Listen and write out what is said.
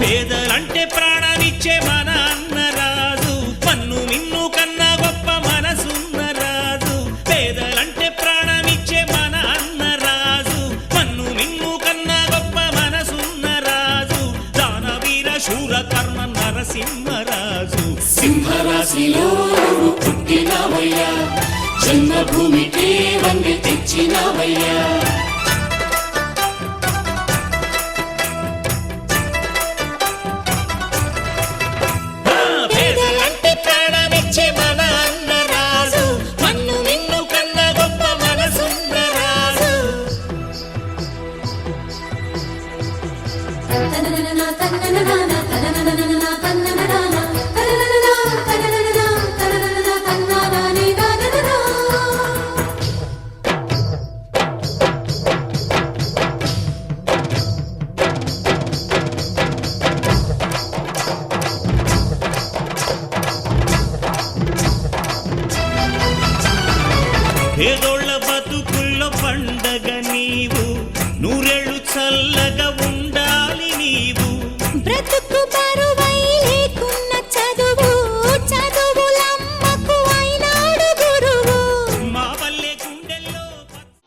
పేదలంటే ప్రాణమిచ్చే మన అన్న రాజు. పన్ను నిన్ను కన్నా గొప్ప మనసున్న రాజు. పేదలంటే ప్రాణమిచ్చే మన అన్న రాజు. పన్ను నిన్ను కన్నా గొప్ప మనసున్న రాజు. దానవీర శూర కర్మ నరసింహరాజు సింహరాశిలో నువ్వు జన్మభూమికి వంగి తెచ్చినవయ్యా. ఏదోళ్ళ బతుకుల్లో పండగ నీవు నూరేళ్ళు చల్లగా ఉండాలి నీవు. బ్రతుకు